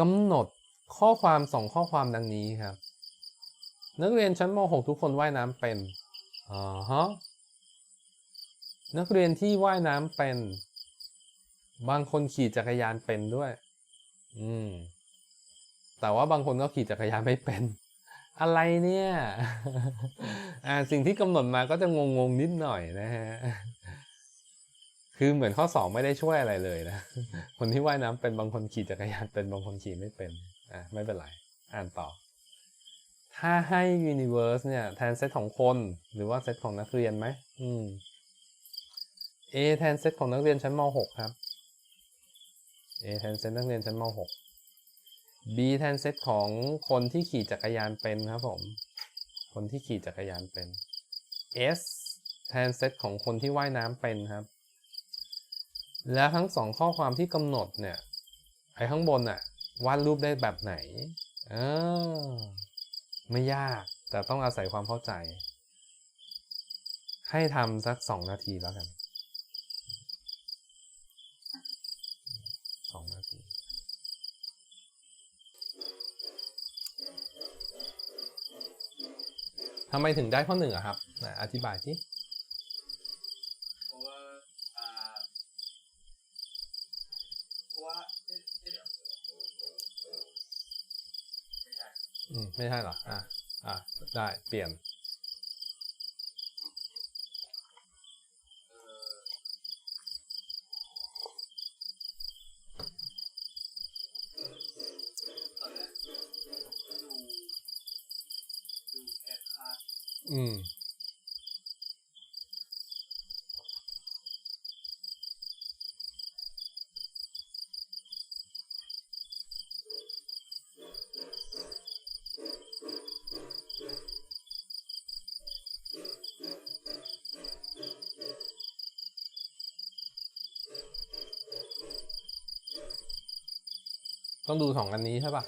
กำหนดข้อความสองข้อความดังนี้ครับ นักเรียนชั้นม .6 ทุกคนว่ายน้ำเป็นอ่าฮะนักเรียนที่ว่ายน้ำเป็น บางคนขี่จักรยานเป็นด้วย อืม แต่ว่าบางคนก็ขี่จักรยานไม่เป็น อะไรเนี่ย อ่า สิ่งที่กำหนดมาก็จะงงๆนิดหน่อยนะฮะ คือเหมือนข้อสองไม่ได้ช่วยอะไรเลยนะ คนที่ว่ายน้ำเป็นบางคนขี่จักรยานเป็นบางคนขี่ไม่เป็น อะไม่เป็นไร อ่านต่อ ถ้าให้ universe เนี่ย แทนเซตของคนหรือว่าเซตของนักเรียนไหมอืม A แทนเซตของนักเรียนชั้นม .6 ครับ A แทนเซตนักเรียนชั้นม .6 B แทนเซตของคนที่ขี่จักรยานเป็นครับผม คนที่ขี่จักรยานเป็น S แทนเซตของคนที่ว่ายน้ำเป็นครับ แล้วทั้งสองข้อความที่กำหนดเนี่ยไอ้ข้างบนอะวาดรูปได้แบบไหนเออไม่ยากแต่ต้องอาศัยความเข้าใจ ให้ทำสักสองนาทีแล้วกันสองนาทีทำไมถึงได้ข้อหนึ่งอะครับ อธิบายที่ ไม่ใช่เหรอ อะ อะ ได้เปลี่ยนเออตอนแรกดูดูแค่คาดอืม ต้องดูสองอันนี้ใช่ปะ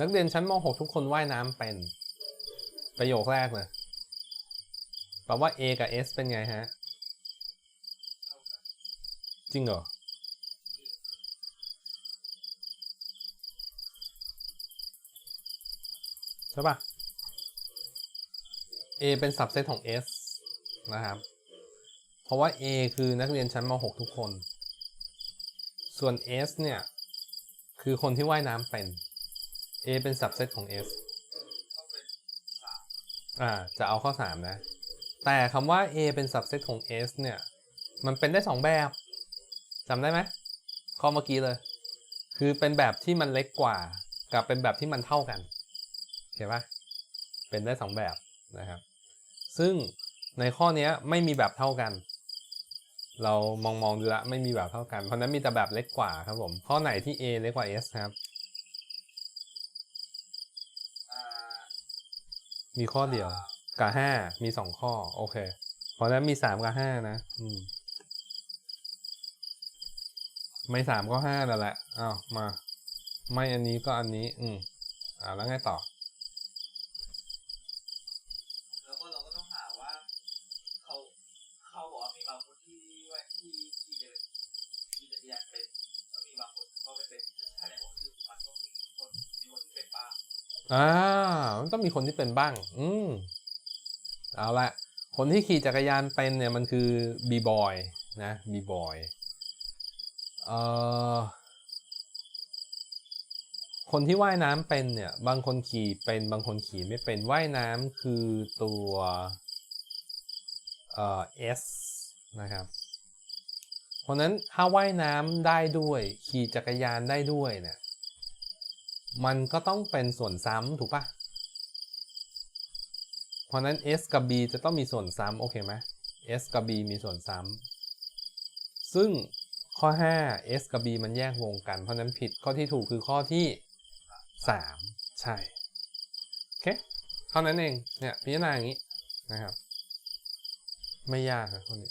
นักเรียนชั้นม .6 ทุกคนว่ายน้ำเป็น ประโยคแรกเลยแปลว่า A กับ S เป็นไงฮะ จริงเหรอ ใช่ปะ A เป็น subset ของ S นะครับ เพราะว่า A คือนักเรียนชั้นม .6 ทุกคน ส่วน S เนี่ย คือคนที่ว่ายน้ำเป็น A เป็น subset ของ S ต้องเป็นสามอ่า จะเอาข้อ 3 นะ แต่คำว่า A เป็น subset ของ S เนี่ย มันเป็นได้ 2 แบบจำได้ไหมข้อเมื่อกี้เลย คือเป็นแบบที่มันเล็กกว่า กับเป็นแบบที่มันเท่ากันเห็นปะเป็นได้ 2 แบบนะครับ ซึ่งในข้อนี้ไม่มีแบบเท่ากัน เรามองมองดูละไม่มีแบบเท่ากัน เพราะฉะนั้นมีแต่แบบเล็กกว่าครับผม ข้อไหนที่ A เล็กกว่า S ครับอ่ามีข้อเดียว กับห้ามีสองข้อ โอเค เพราะฉะนั้นมีสามกับห้านะ อืม ไม่สามก็ห้านั่นแหละอ้าวมา ไม่อันนี้ก็อันนี้ อืมอ่าแล้วไงต่อ อ่ามันต้องมีคนที่เป็นบ้าง อืมเอาละคนที่ขี่จักรยานเป็นเนี่ยมันคือบีบอยนะบีบอยเอ่อคนที่ว่ายน้ำเป็นเนี่ย บางคนขี่เป็นบางคนขี่ไม่เป็นว่ายน้ำคือตัวเอ่อ S นะครับเพราะฉะนั้นถ้าว่ายน้ำได้ด้วย ขี่จักรยานได้ด้วยเนี่ย มันก็ต้องเป็นส่วนซ้ำถูกปะเพราะนั้น S กับ B จะต้องมีส่วนซ้ำโอเคไหม S กับ B มีส่วนซ้ำซึ่งข้อ 5 S กับ B มันแยกวงกัน เพราะนั้นผิดข้อที่ถูกคือข้อที่ 3 ใช่ โอเค เท่านั้นเอง เนี่ยพิจารณาอย่างนี้นะครับ ไม่ยากครับข้อนี้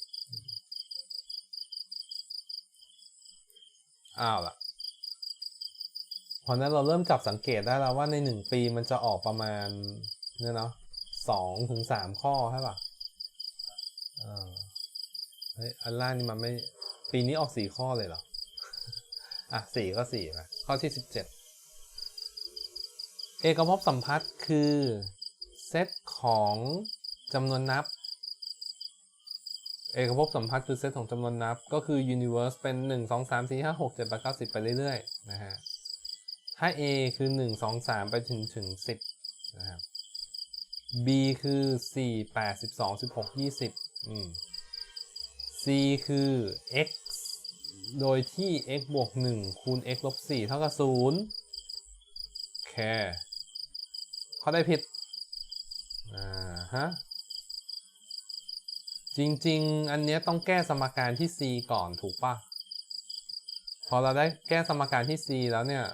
อ้าวล่ะ พราะนั้นเราเริ่มจับสังเกตได้แล้วว่าในหนึ่งปีมันจะออกประมาณเนี่ยเนาะสองถึงสามข้อใช่ป่ะเอออันล่างนี่มันไม่ ปีนี้ออกสี่ข้อเลยเหรอ อะสี่ก็สี่ไปข้อที่สิบเจ็ดเอกภพสัมพัทธ์คือเซตของจำนวนนับ เอกภพสัมพัทธ์คือเซตของจำนวนนับ ก็คือ universe เป็น 1 2 3 4 5 6 7 8 9 10 ไปเรื่อยๆ นะฮะ ถ้า A คือ 1 2 3 ไปถึงถึง 10 นะครับ B คือ 4 8 12 16 20อืม C คือ x โดยที่ x บวก 1 คูณ x ลบ 4 เท่ากับ0โอเคข้อได้ผิด อ่าฮะ จริง ๆ อันเนี้ยต้องแก้สมการที่ c ก่อนถูกปะพอเราได้แก้สมการที่ c แล้วเนี่ย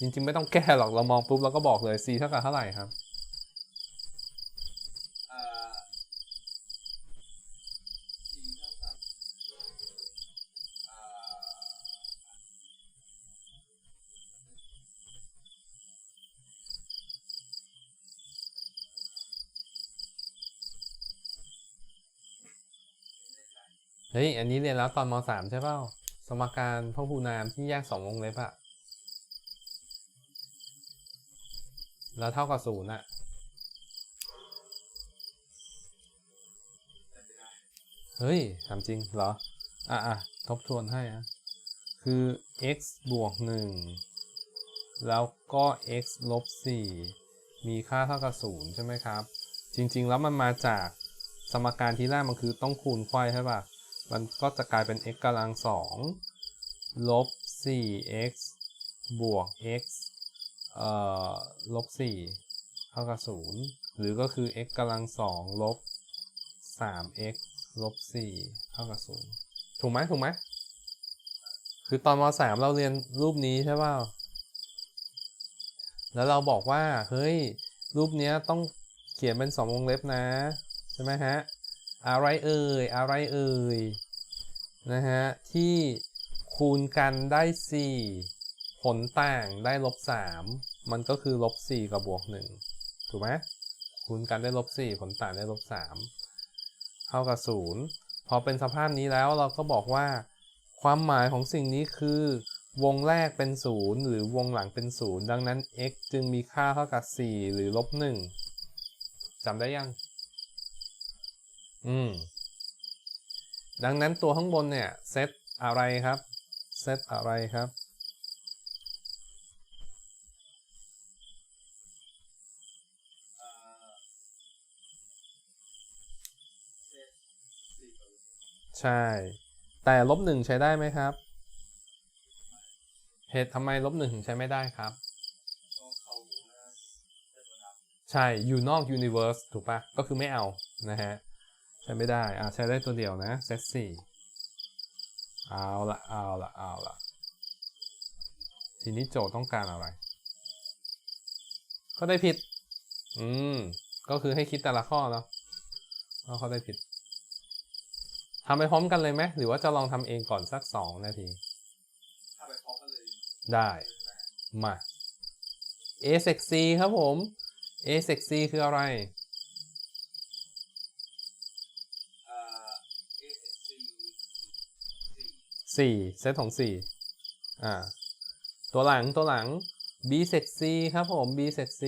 จริงๆ ไม่ต้องแก้หรอกเรามองปุ๊บเราก็บอกเลย c เท่ากับเท่าไหร่ครับเอ่อสี่เท่ากับเอ่อเฮ้ย อันนี้เรียนแล้วตอนม .3 ใช่เปล่า สมการพหูนามที่แยกสองวงเล็บอะ แล้วเท่ากับศูนย์อะเป็นไปได้เฮ้ยถามจริงเหรอ อะอะทบทวนให้อะคือ x บวก 1 แล้วก็ x ลบ 4 มีค่าเท่ากับ 0 ใช่ไหมครับ จริง ๆ แล้วมันมาจากสมการที่แรกมันคือต้องคูณไขว้ใช่ป่ะมันก็จะกลายเป็น x กำลัง2ลบ 4x บวก x เอ่อลบ4เท่ากับ0หรือก็คือ x กำลัง2ลบ 3x ลบ4เท่ากับ0ถูกไหมถูกไหมคือตอนม .3 เราเรียนรูปนี้ใช่ป่ะแล้วเราบอกว่า เฮ้ย รูปนี้ต้องเขียนเป็นสองวงเล็บนะ ใช่ไหมฮะ อะไรเอ่ย อะไรเอ่ย นะฮะ ที่คูณกันได้ 4 ผลต่างได้ลบ3มันก็คือลบ4กับบวก1ถูกไหมคูณกันได้ลบ4ผลต่างได้ลบ3เท่ากับ0พอเป็นสภาพนี้แล้วเราก็บอกว่า ความหมายของสิ่งนี้คือ วงแรกเป็น0หรือวงหลังเป็น0ดังนั้น x จึงมีค่าเท่ากับ4หรือลบ1จำได้ยัง อืม ดังนั้นตัวข้างบนเนี่ยเซตอะไรครับ เซตอะไรครับ ใช่ แต่ลบหนึ่งใช้ได้ไหมครับ เหตุทำไมลบหนึ่งถึงใช้ไม่ได้ครับ ใช่ อยู่นอก universe ถูกปะก็คือไม่เอา นะฮะ ใช้ไม่ได้ อ่าใช้ได้ตัวเดียวนะเซตสี่เอาละเอาละเอาละทีนี้โจทย์ต้องการอะไร ก็ได้ผิด อืม ก็คือให้คิดแต่ละข้อเนาะว่าเขาได้ผิด ทำไปพร้อมกันเลยไหมหรือว่าจะลองทำเองก่อนสักสองนาทีถ้าไปพร้อมกันเลย ได้มา a sec c ครับผม a sec c คืออะไรเอ่อเอเซตสี่สี่4เซตของ4อ่า ตัวหลังตัวหลัง b sec c ครับผม b sec c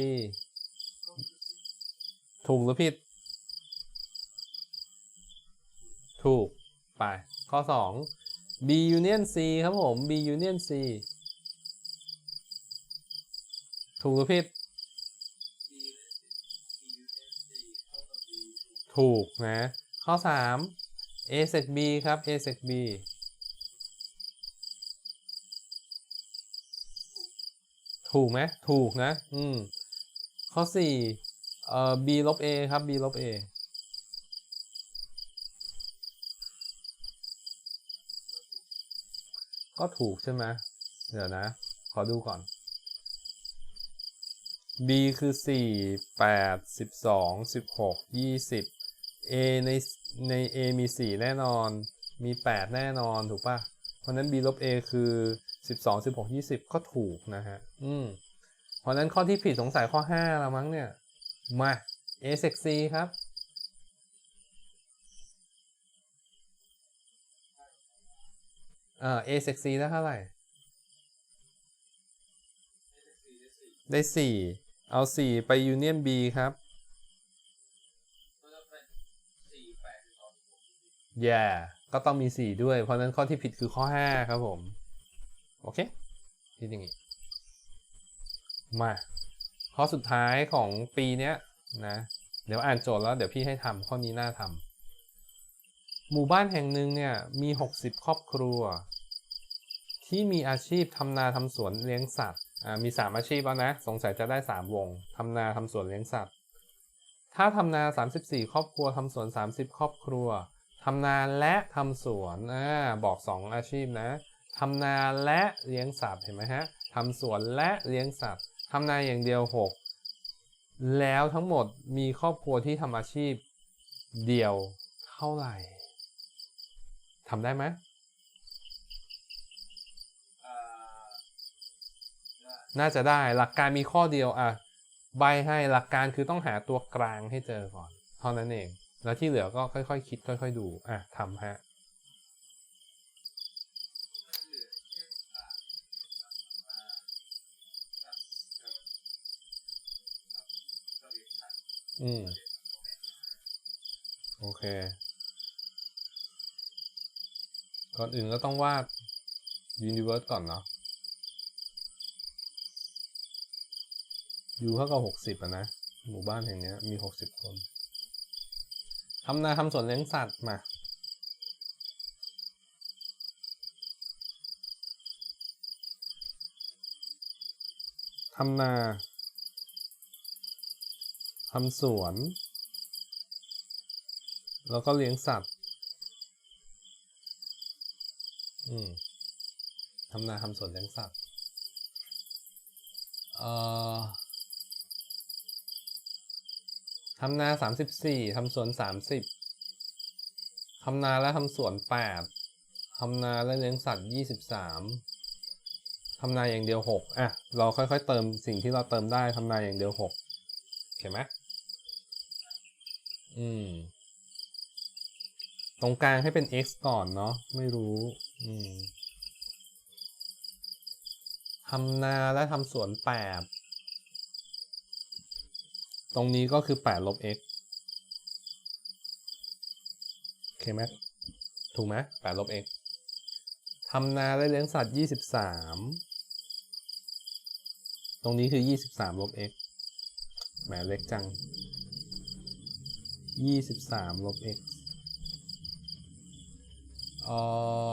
ถูกหรือผิด ถูก ไป ข้อ 2 b union c ครับผม b union c ถูกหรือผิด ถูกนะ ข้อ 3 a sec b ครับ a sec b ถูกไหมถูกนะ อืม ข้อ 4 เอ่อ b ลบ a ครับ b ลบ a ก็ถูกใช่ไหมเดี๋ยวนะ ขอดูก่อน b คือ 4 8 12 16 20 a ในใน a มี 4 แน่นอน มี 8 แน่นอนถูกปะเพราะนั้น b ลบ a คือ 12 16 20 ก็ถูกนะฮะ อืม เพราะนั้นข้อที่ผิดสงสัยข้อ 5 แล้วมั้งเนี่ย มา a sec c ครับ เออ a เซกซีได้เท่าไหร่ ได้สี่เอาสี่ไปยูเนียน B ครับ yeah ก็ต้องมี 4 ด้วย เพราะนั้นข้อที่ผิดคือข้อ 5 ครับผม โอเคที่อย่างนี้ มา ข้อสุดท้ายของปีเนี้ยนะ เดี๋ยวอ่านโจทย์แล้ว เดี๋ยวพี่ให้ทำข้อนี้น่าทำ หมู่บ้านแห่งหนึ่งเนี่ยมี 60 ครอบครัว ที่มีอาชีพทำนาทำสวนเลี้ยงสัตว์อ่ามี 3 อาชีพแล้วนะ สงสัยจะได้ 3 วงทำนาทำสวนเลี้ยงสัตว์ ถ้าทำนา 34 ครอบครัวทำสวน 30 ครอบครัวทำนาและทำสวนอ่าบอก 2 อาชีพนะทำนาและเลี้ยงสัตว์เห็นไหมฮะทำสวนและเลี้ยงสัตว์ทำนาอย่างเดียว 6 แล้วทั้งหมดมีครอบครัวที่ทำอาชีพเดียวเท่าไหร่ ทำได้ไหมอ่าได้น่าจะได้หลักการมีข้อเดียวอะใบให้หลักการคือต้องหาตัวกลางให้เจอก่อนเท่านั้นเอง แล้วที่เหลือก็ค่อยๆคิดค่อย ๆ ดูอะทำฮะเหลือแค่อ่ากับมากับเอ่อกับกับเรียนชั้นอืม โอเค ก่อนอื่นก็ต้องวาด universe ก่อนเนาะ u เท่ากับหกสิบอะนะ หมู่บ้านแห่งนี้มีหกสิบคนทำนาทำสวนเลี้ยงสัตว์มาทำนาทำสวน แล้วก็เลี้ยงสัตว์ อืมทำนาทำสวนเลี้ยงสัตว์เอ่อทำนาสามสิบสี่ทำสวนสามสิบทำนาและทำสวนแปดทำนาและเลี้ยงสัตว์ยี่สิบสามทำนาอย่างเดียวหกอะ เราค่อยๆ เติมสิ่งที่เราเติมได้ทำนาอย่างเดียวหกโอเคไหมอืม ตรงกลางให้เป็น x ก่อนเนาะ ไม่รู้ ทำนาและทำสวนแปดตรงนี้ก็คือแปดลบ x โอเคไหมถูกไหมแปดลบ x ทำนาและเลี้ยงสัตว์ยี่สิบสามตรงนี้คือยี่สิบสามลบ x แหมเล็กจังยี่สิบสามลบ x เอ่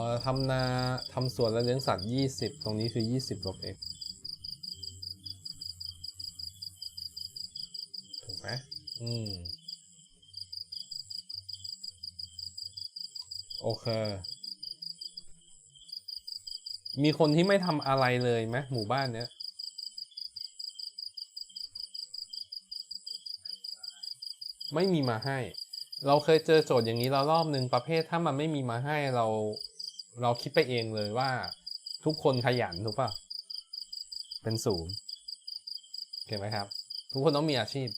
อทำนาทำสวนและเลี้ยงสัตว์ยี่สิบตรงนี้คือยี่สิบลบ x ถูกไหมอืม โอเค มีคนที่ไม่ทำอะไรเลยไหมหมู่บ้านเนี้ยไม่มีมาให้ เราเคยเจอโจทย์อย่างนี้แล้วรอบหนึ่งประเภทถ้ามันไม่มีมาให้เรา เราคิดไปเองเลยว่า ทุกคนขยันถูกป่ะเป็นศูนย์โอเคไหมครับ ทุกคนต้องมีอาชีพ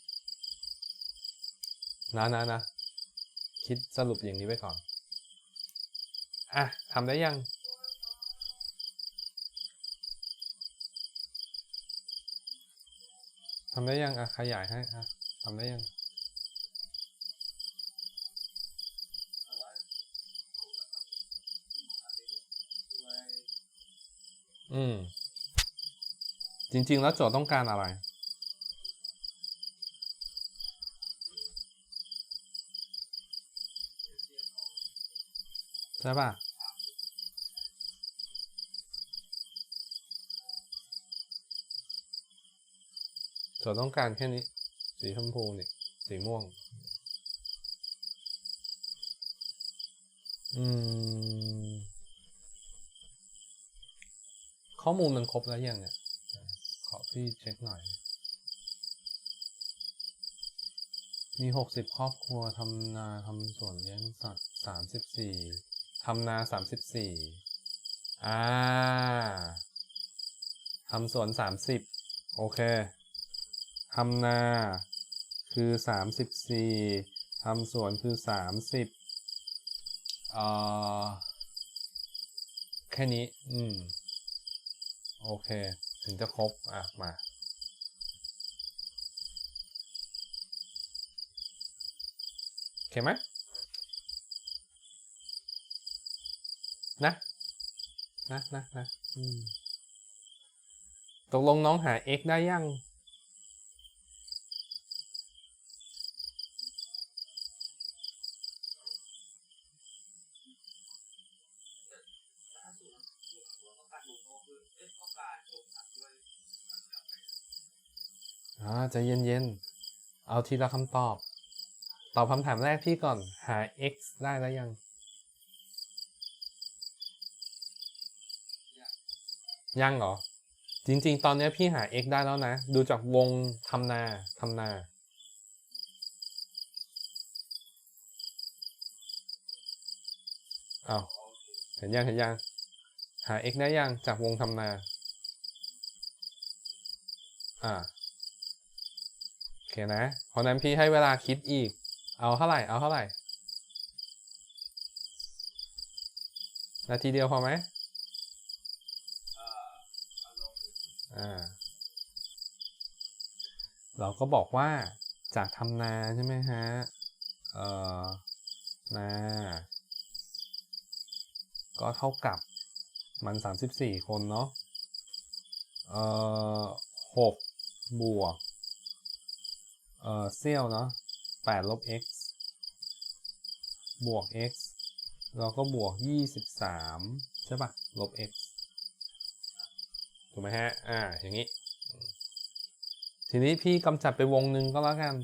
นะนะนะคิดสรุปอย่างนี้ไว้ก่อน อะทำได้ยังทำได้ยังอะขยายให้อะทำได้ยัง อืม จริง ๆ แล้วโจทย์ต้องการอะไร ใช่ป่ะ โจทย์ต้องการแค่นี้ สีชมพูนี่ สีม่วง อืม ข้อมูลมันครบแล้วยังเนี่ยขอพี่เช็คหน่อย มีหกสิบครอบครัวทำนาทำสวนเลี้ยงสัตว์สามสิบสี่ทำนาสามสิบสี่อ่าทำสวนสามสิบโอเคทำนาคือสามสิบสี่ทำสวนคือสามสิบเอ่อแค่นี้ อืม โอเค ถึงจะครบ อะ มา โอเคไหมนะ นะนะนะตกลงน้องหา x ได้ยัง ใจเย็นๆ เอาทีละคำตอบ ตอบคำถามแรกพี่ก่อนหา x ได้แล้วยัง ยังเหรอ จริงๆ ตอนนี้พี่หา x ได้แล้วนะ ดูจากวงทำนาทำนา อ้าว เห็นยังเห็นยัง หา x ได้ยังจากวงทำนา อ่า เคนะ เพราะนั้นพี่ให้เวลาคิดอีก เอาเท่าไหร่ เอาเท่าไหร่ นาทีเดียวพอไหมเอ่ารมณ์อ่า เราก็บอกว่าจากทำนาใช่ไหมฮะ เอ่อ นา ก็เท่ากับมัน 34 คนเนาะ เอ่อ6บวก เอ่อเซี่ยวเนาะ8ลบ x บวก x เราก็บวก 23 ใช่ปะลบ x ถูกไหมฮะ อ่า อย่างนี้ ทีนี้พี่กำจัดไปวงหนึ่งก็แล้วกัน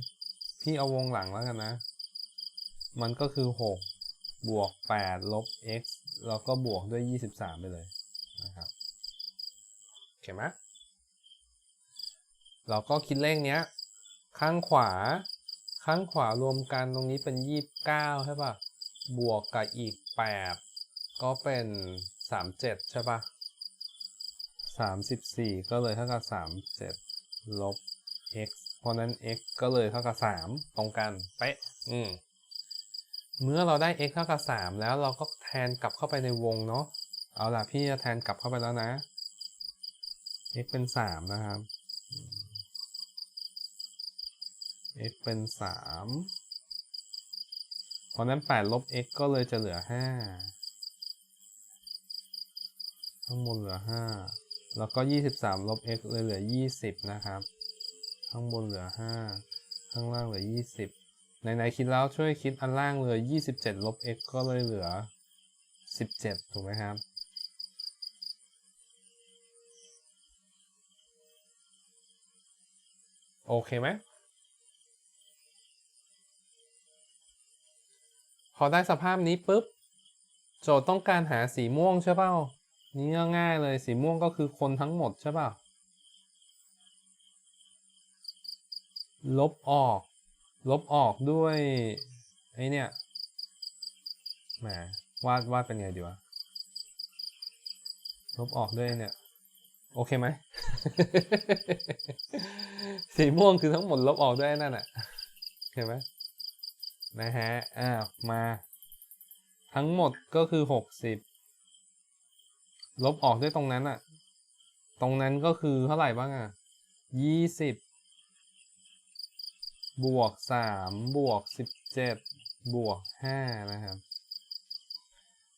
พี่เอาวงหลังแล้วกันนะ มันก็คือ 6 บวก 8 ลบ x แล้วก็บวกด้วย 23 ไปเลยนะครับโอเคไหมเราก็คิดเลขเนี้ย ข้างขวา ข้างขวารวมกันตรงนี้เป็น 29 ใช่ปะบวกกับอีก 8 ก็เป็น 37 ใช่ป่ะ 34 ก็เลยเท่ากับ 37 ลบ x เพราะนั้น x ก็เลยเท่ากับ 3 ตรงกัน เป๊ะ อืมเมื่อเราได้ x เท่ากับ 3 แล้วเราก็แทนกลับเข้าไปในวงเนาะ เอาล่ะพี่จะแทนกลับเข้าไปแล้วนะ x เป็น 3 นะครับ x เป็น 3 เพราะนั้น 8 ลบ x ก็เลยจะเหลือ 5 ข้างบนเหลือ 5 แล้วก็ 23 ลบ x เลยเหลือ 20 นะครับ ข้างบนเหลือ 5 ข้างล่างเหลือ 20 ไหนๆคิดแล้วช่วยคิดอันล่างเลย 27 ลบ x ก็เลยเหลือ 17 ถูกไหมครับโอเคไหม พอได้สภาพนี้ปุ๊บ โจทย์ต้องการหาสีม่วงใช่เปล่านี่ง่ายเลยสีม่วงก็คือคนทั้งหมดใช่เปล่าลบออก ลบออกด้วยไอเนี่ยแหมวาดวาดเป็นไงดีวะลบออกด้วยเนี่ย โอเคไหมสีม่วงคือทั้งหมดลบออกด้วยนั่นแหละโอเคไหม นะฮะอ้าวมา ทั้งหมดก็คือหกสิบลบออกด้วยตรงนั้นอะตรงนั้นก็คือเท่าไหร่บ้างอะยี่สิบบวกสามบวกสิบเจ็ดบวกห้านะครับ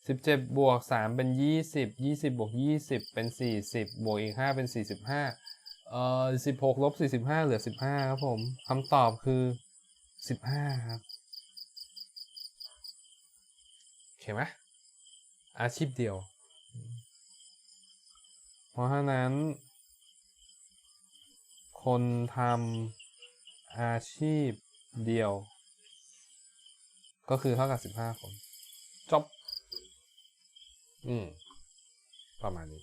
สิบเจ็ดบวกสามเป็นยี่สิบยี่สิบบวกยี่สิบเป็นสี่สิบบวกอีกห้าเป็นสี่สิบห้าเอ่อสิบหกลบสี่สิบห้าเหลือสิบห้าครับผมคำตอบคือสิบห้าครับ โอเคไหมอาชีพเดียว เพราะฉะนั้น คนทำอาชีพเดียว ก็คือเท่ากับสิบห้าคน จบ อืม ประมาณนี้